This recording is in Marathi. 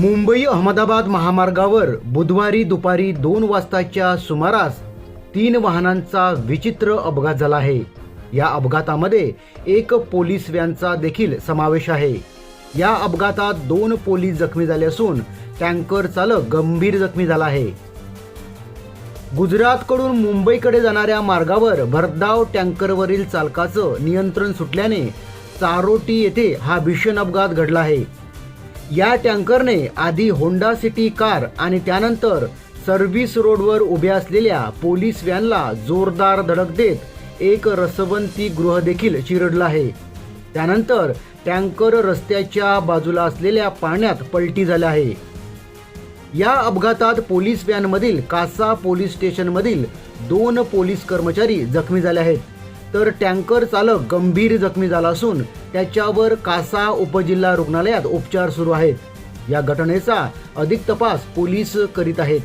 मुंबई अहमदाबाद महामार्गावर बुधवारी दुपारी दोन वाजताच्या सुमारास तीन वाहनांचा विचित्र अपघात झाला आहे. या अपघातामध्ये एक पोलीस व्हॅनचा देखील समावेश आहे. या अपघातात दोन पोलीस जखमी झाले असून टँकर चालक गंभीर जखमी झाला आहे. गुजरातकडून मुंबईकडे जाणाऱ्या मार्गावर भरधाव टँकरवरील चालकाचं नियंत्रण सुटल्याने चारोटी येथे हा भीषण अपघात घडला आहे. या टँकरने आधी होंडा सिटी कार आणि त्यानंतर सर्व्हिस रोडवर उभ्या असलेल्या पोलीस व्हॅनला जोरदार धडक देत एक रसवंती गृह देखील चिरडलं आहे. त्यानंतर टँकर रस्त्याच्या बाजूला असलेल्या पाण्यात पलटी झाल्या आहे. या अपघातात पोलीस व्हॅनमधील कासा पोलीस स्टेशनमधील दोन पोलीस कर्मचारी जखमी झाले आहेत. तर टँकर चालक गंभीर जखमी झाला असून त्याच्यावर कासा उपजिल्हा रुग्णालयात उपचार सुरू आहेत. या घटनेचा अधिक तपास पोलीस करीत आहेत.